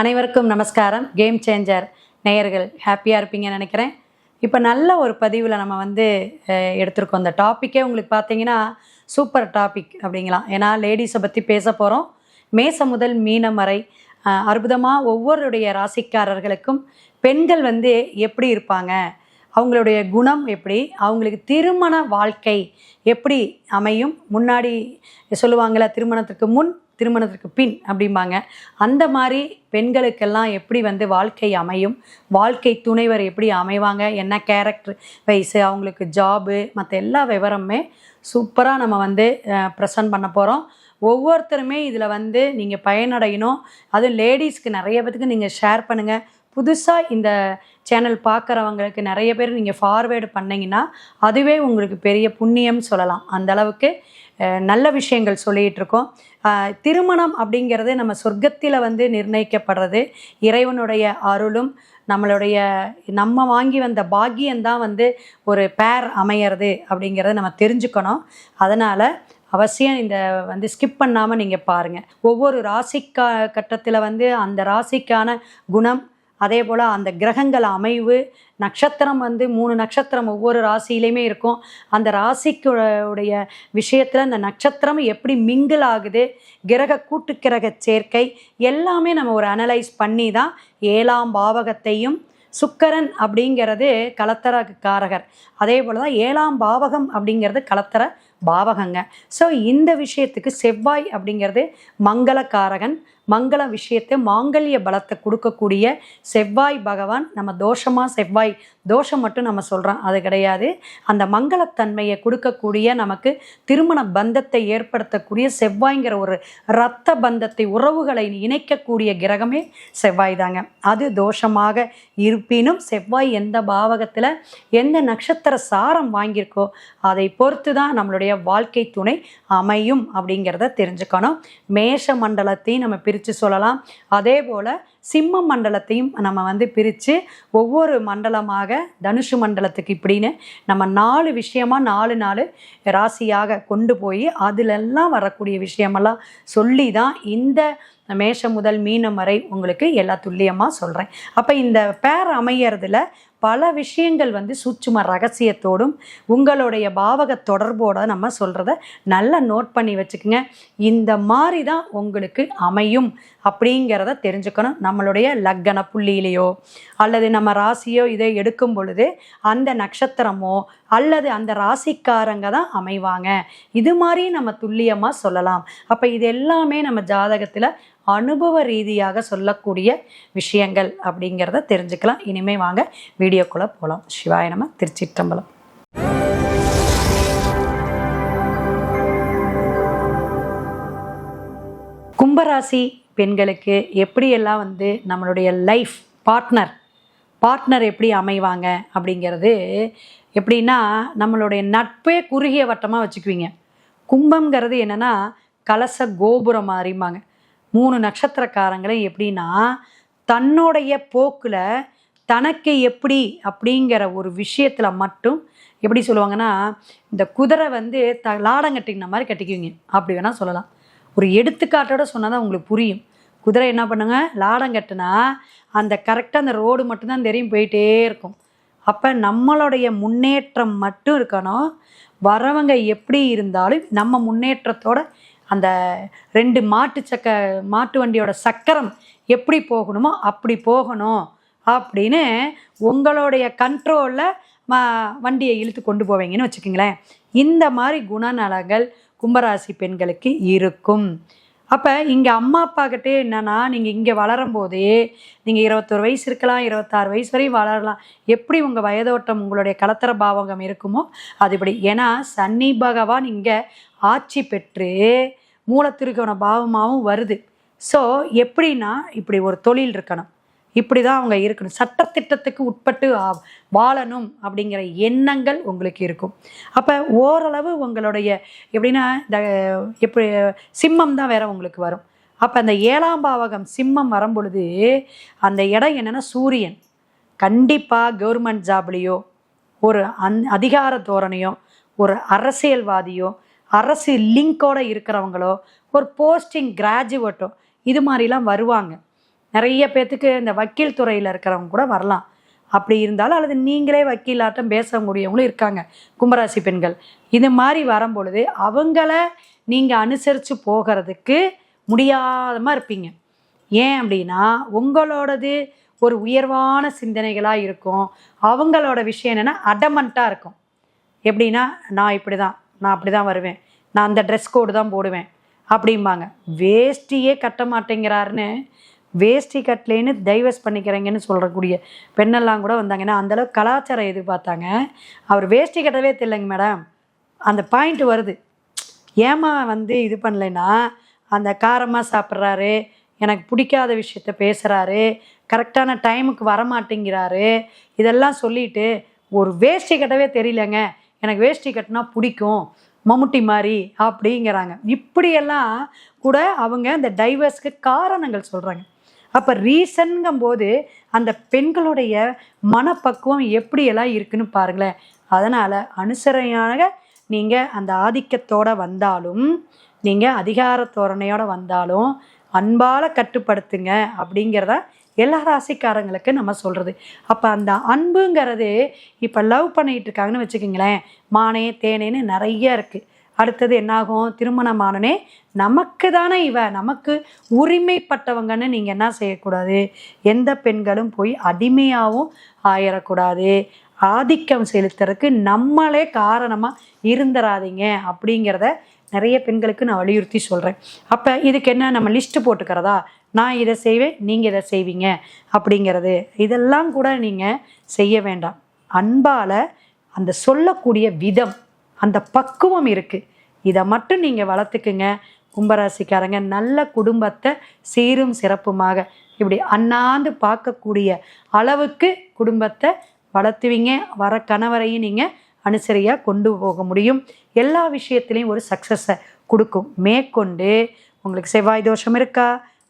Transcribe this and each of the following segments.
அனைவருக்கும் நமஸ்காரம். Game changer நேயர்கள் ஹாப்பியாக இருப்பீங்கன்னு நினைக்கிறேன். இப்போ நல்ல ஒரு பதிவில் நம்ம வந்து எடுத்திருக்கோம். அந்த டாப்பிக்கே உங்களுக்கு பார்த்தீங்கன்னா சூப்பர் டாபிக் அப்படிங்களாம் ஏன்னா லேடிஸை பற்றி பேச போகிறோம் மேச முதல் மீனம் வரை அற்புதமாக ஒவ்வொருடைய ராசிக்காரர்களுக்கும் பெண்கள் வந்து எப்படி இருப்பாங்க? அவங்களுடைய குணம் எப்படி? அவங்களுக்கு திருமண வாழ்க்கை எப்படி அமையும்? முன்னாடி சொல்லுவாங்களா திருமணத்திற்கு முன் திருமணத்திற்கு பின் அப்படிம்பாங்க. அந்த மாதிரி பெண்களுக்கெல்லாம் எப்படி வந்து வாழ்க்கை அமையும்? வாழ்க்கை துணைவர் எப்படி அமைவாங்க? என்ன கேரக்டர் வைஸு அவங்களுக்கு ஜாபு மற்ற எல்லா விவரமுமே சூப்பராக நம்ம வந்து ப்ரெசன்ட் பண்ண போகிறோம் ஒவ்வொருத்தருமே இதில் வந்து நீங்கள் பயனடையணும். அதுவும் லேடிஸ்க்கு நிறைய பேத்துக்கு நீங்கள் ஷேர் பண்ணுங்கள் புதுசாக இந்த சேனல் பார்க்குறவங்களுக்கு நிறைய பேர் நீங்கள் ஃபார்வேர்டு பண்ணிங்கன்னா அதுவே உங்களுக்கு பெரிய புண்ணியம் சொல்லலாம். அந்த அளவுக்கு நல்ல விஷயங்கள் சொல்லிகிட்டு இருக்கோம். திருமணம் அப்படிங்கிறது நம்ம சொர்க்கத்தில் வந்து நிர்ணயிக்கப்படுறது. இறைவனுடைய அருளும் நம்மளுடைய நம்ம வாங்கி வந்த பாக்கியம்தான் வந்து ஒரு பேர் அமையிறது அப்படிங்கிறத நம்ம தெரிஞ்சுக்கணும். அதனால் அவசியம் இந்த வந்து ஸ்கிப் பண்ணாமல் நீங்கள் பாருங்கள் ஒவ்வொரு ராசிக்கா கட்டத்தில் வந்து அந்த ராசிக்கான குணம் அதே போல் அந்த கிரகங்கள் அமைவு நட்சத்திரம் வந்து மூணு நட்சத்திரம் ஒவ்வொரு ராசியிலையுமே இருக்கும். அந்த ராசிக்கு உடைய விஷயத்தில் அந்த நட்சத்திரம் எப்படி மிங்கிள் ஆகுது கிரக கூட்டு கிரக சேர்க்கை எல்லாமே நம்ம ஒரு அனலைஸ் பண்ணி தான் ஏழாம் பாவகத்தையும் சுக்கரன் அப்படிங்கிறது கலத்தர காரகர் அதே போல் தான் ஏழாம் பாவகம் அப்படிங்கிறது கலத்தர பாவகங்க. ஸோ இந்த விஷயத்துக்கு செவ்வாய் அப்படிங்கிறது மங்களக்காரகன். மங்கள விஷயத்தை மாங்கல்ய பலத்தை கொடுக்கக்கூடிய செவ்வாய் பகவான். நம்ம தோஷமாக செவ்வாய். தோஷம் மட்டும் நம்ம சொல்கிறோம் அது கிடையாது. அந்த மங்களத்தன்மையை கொடுக்கக்கூடிய நமக்கு திருமண பந்தத்தை ஏற்படுத்தக்கூடிய செவ்வாய்ங்கிற ஒரு இரத்த பந்தத்தை உறவுகளை இணைக்கக்கூடிய கிரகமே செவ்வாய் தாங்க அது தோஷமாக இருப்பினும் செவ்வாய் எந்த பாவகத்தில் எந்த நட்சத்திர சாரம் வாங்கியிருக்கோ அதை பொறுத்து தான் நம்மளுடைய வாழ்க்கை துணை அமையும் அப்படிங்கிறத தெரிஞ்சுக்கணும். மேஷ மண்டலத்தையும் நம்ம பிரித்து சொல்லலாம். அதே போல் சிம்ம மண்டலத்தையும் நம்ம வந்து பிரித்து ஒவ்வொரு மண்டலமாக தனுஷு மண்டலத்துக்கு இப்படின்னு நம்ம நாலு விஷயமா நாலு நாலு ராசியாக கொண்டு போய் அதிலெல்லாம் வரக்கூடிய விஷயமெல்லாம் சொல்லி தான் இந்த மேஷம் முதல் மீனம் வரை உங்களுக்கு எல்லா துல்லியமாக சொல்கிறேன் அப்போ இந்த பேர் அமையறதுல பல விஷயங்கள் வந்து சூட்சும ரகசியத்தோடும் உங்களுடைய பாவக தொடர்போட நம்ம சொல்கிறத நல்லா நோட் பண்ணி வச்சுக்கோங்க. இந்த மாதிரி தான் உங்களுக்கு அமையும் அப்படிங்கிறத தெரிஞ்சுக்கணும். நம்மளுடைய லக்கண புள்ளியிலையோ அல்லது நம்ம ராசியோ இதை எடுக்கும் பொழுது அந்த நட்சத்திரமோ அல்லது அந்த ராசிக்காரங்க தான் அமைவாங்க. இது மாதிரி நம்ம துல்லியமாக சொல்லலாம். அப்போ இது எல்லாமே நம்ம ஜாதகத்தில் அனுபவ ரீதியாக சொல்லக்கூடிய விஷயங்கள் அப்படிங்கிறத தெரிஞ்சுக்கலாம். இனிமே வாங்க வீடியோக்குள்ளே போகலாம் சிவாய நம்ம திருச்சிற்றம்பலம். கும்பராசி பெண்களுக்கு எப்படியெல்லாம் வந்து நம்மளுடைய லைஃப் பார்ட்னர் பார்ட்னர் எப்படி அமைவாங்க அப்படிங்கிறது எப்படின்னா நம்மளுடைய நட்பே குறுகிய வட்டமாக வச்சுக்குவீங்க. கும்பம்ங்கிறது என்னென்னா கலச கோபுரம் மாதிரிம்பாங்க. மூணு நட்சத்திரக்காரங்களே எப்படின்னா தன்னுடைய போக்கில் தனக்கு எப்படி அப்படிங்கிற ஒரு விஷயத்தில் மட்டும் எப்படி சொல்லுவாங்கன்னா இந்த குதிரை வந்து த லாடம் கட்டிக்கின மாதிரி கட்டிக்குவீங்க. அப்படி வேணால் சொல்லலாம். ஒரு எடுத்துக்காட்டோட சொன்னால் தான் உங்களுக்கு புரியும். குதிரை என்ன பண்ணுங்க? லாடங்கட்டுனா அந்த கரெக்டாக அந்த ரோடு மட்டும்தான் தெரியும் போயிட்டே இருக்கும். அப்போ நம்மளுடைய முன்னேற்றம் மட்டும் இருக்கணும். வரவங்க எப்படி இருந்தாலும் நம்ம முன்னேற்றத்தோட அந்த ரெண்டு மாட்டு சக்க மாட்டு வண்டியோட சக்கரம் எப்படி போகணுமோ அப்படி போகணும் அப்படின்னு உங்களுடைய கண்ட்ரோலில் ம வண்டியை இழுத்து கொண்டு போவீங்கன்னு வச்சுக்கோங்களேன். இந்த மாதிரி குணநலங்கள் கும்பராசி பெண்களுக்கு இருக்கும். அப்போ இங்கே அம்மா அப்பாக்கிட்டே என்னென்னா நீங்கள் இங்கே வளரும் போதே நீங்கள் இருபத்தொரு வயசு இருக்கலாம் இருபத்தாறு வயசு வரையும் வளரலாம். எப்படி உங்கள் வயதோட்டம் உங்களுடைய கலத்தர பாவகம் இருக்குமோ அது இப்படி ஏன்னா சன்னி பகவான் இங்கே ஆட்சி பெற்று மூலத்திருக்கவன பாவமாகவும் வருது. ஸோ எப்படின்னா இப்படி ஒரு தொழில் இருக்கணும். இப்படி தான் அவங்க இருக்கணும். சட்டத்திட்டத்துக்கு உட்பட்டு வாழணும் அப்படிங்கிற எண்ணங்கள் உங்களுக்கு இருக்கும். அப்போ ஓரளவு உங்களுடைய எப்படின்னா இந்த எப்படி சிம்மம் தான் வேற உங்களுக்கு வரும். அப்போ அந்த ஏழாம் பாவகம் சிம்மம் வரும் பொழுது அந்த இடம் என்னென்னா சூரியன். கண்டிப்பாக கவர்மெண்ட் ஜாப்லேயோ ஒரு அந் அதிகார தோரணையோ ஒரு அரசியல்வாதியோ அரசு லிங்கோட இருக்கிறவங்களோ ஒரு போஸ்டிங் கிராஜுவேட்டோ இது மாதிரிலாம் வருவாங்க. நிறைய பேர்த்துக்கு இந்த வக்கீல் துறையில் இருக்கிறவங்க கூட வரலாம். அப்படி இருந்தாலும் அல்லது நீங்களே வக்கீலாட்டம் பேச முடியவங்களும் இருக்காங்க கும்பராசி பெண்கள். இது மாதிரி வரும்பொழுது அவங்கள நீங்கள் அனுசரித்து போகிறதுக்கு முடியாதமாக இருப்பீங்க. ஏன் அப்படின்னா உங்களோடது ஒரு உயர்வான சிந்தனைகளாக இருக்கும். அவங்களோட விஷயம் என்னென்னா அடமண்ட்டாக இருக்கும். எப்படின்னா நான் இப்படி தான் நான் அப்படி தான் வருவேன். நான் அந்த ட்ரெஸ் கோடு தான் போடுவேன். அப்படிம்பாங்க. வேஷ்டியே கட்ட மாட்டேங்கிறாருன்னு வேஷ்டி கட்டலேன்னு டைவர்ஸ் பண்ணிக்கிறீங்கன்னு சொல்கிறக்கூடிய பெண்ணெல்லாம் கூட வந்தாங்க. ஏன்னா அந்தளவுக்கு கலாச்சாரம் எதிர்பார்த்தாங்க. அவர் வேஷ்டி கட்டவே தெரியலங்க மேடம். அந்த பாயிண்ட் வருது. ஏமா வந்து இது பண்ணலைன்னா அந்த காரமாக சாப்பிட்றாரு எனக்கு பிடிக்காத விஷயத்த பேசுகிறாரு கரெக்டான டைமுக்கு வரமாட்டேங்கிறாரு இதெல்லாம் சொல்லிட்டு ஒரு வேஷ்டி கட்டவே தெரியலங்க. எனக்கு வேஷ்டி கட்டினா பிடிக்கும் மம்முட்டி மாதிரி அப்படிங்கிறாங்க. இப்படியெல்லாம் கூட அவங்க அந்த டைவர்ஸ்க்கு காரணங்கள் சொல்கிறாங்க அப்போ ரீசன்ங்கும் போது அந்த பெண்களுடைய மனப்பக்குவம் எப்படியெல்லாம் இருக்குன்னு பாருங்களேன். அதனால் அனுசரணையாக நீங்கள் அந்த ஆதிக்கத்தோடு வந்தாலும் நீங்கள் அதிகார தோரணையோடு வந்தாலும் அன்பால் கட்டுப்படுத்துங்க அப்படிங்கிறத எல்லா ராசிக்காரங்களுக்கு நம்ம சொல்கிறது அப்போ அந்த அன்புங்கிறது இப்போ லவ் பண்ணிகிட்டு இருக்காங்கன்னு வச்சுக்கோங்களேன். மானே தேனேன்னு நிறைய இருக்குது அடுத்தது என்னாகும்? திருமணமானனே நமக்கு தானே இவ நமக்கு உரிமைப்பட்டவங்கன்னு நீங்கள் என்ன செய்யக்கூடாது? எந்த பெண்களும் போய் அடிமையாகவும் ஆயிடக்கூடாது ஆதிக்கம் செலுத்துறதுக்கு நம்மளே காரணமாக இருந்துடாதீங்க அப்படிங்கிறத நிறைய பெண்களுக்கு நான் வலியுறுத்தி சொல்கிறேன் அப்போ இதுக்கு என்ன நம்ம லிஸ்ட்டு போட்டுக்கிறதா? நான் இதை செய்வேன் நீங்கள் இதை செய்வீங்க அப்படிங்கிறது. இதெல்லாம் கூட நீங்கள் செய்ய வேண்டாம். அன்பால் அந்த சொல்லக்கூடிய விதம் அந்த பக்குவம் இருக்குது இதை மட்டும் நீங்கள் வளர்த்துக்குங்க. கும்பராசிக்காரங்க நல்ல குடும்பத்தை சீரும் சிறப்புமாக. இப்படி அண்ணாந்து பார்க்கக்கூடிய அளவுக்கு குடும்பத்தை வளர்த்துவீங்க. வர கணவரையும் நீங்கள் அனுசரியாக கொண்டு போக முடியும். எல்லா விஷயத்துலேயும் ஒரு சக்ஸஸை கொடுக்கும். மேற்கொண்டு உங்களுக்கு செவ்வாய் தோஷம் இருக்கா?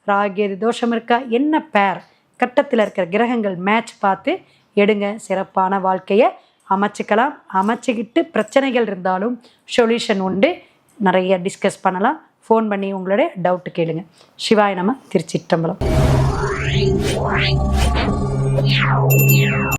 ராகேது தோஷம் இருக்கா? என்ன பேர் கட்டத்தில் இருக்கிற கிரகங்கள் மேட்ச் பார்த்து எடுங்க. சிறப்பான வாழ்க்கையை அமைச்சிக்கலாம். அமைச்சிக்கிட்டு பிரச்சனைகள் இருந்தாலும் சொல்யூஷன் உண்டு. நிறைய டிஸ்கஸ் பண்ணலாம். ஃபோன் பண்ணி உங்களுடைய டவுட்டு கேளுங்க. சிவாய நம்ம திருச்சிட்டம்பலம்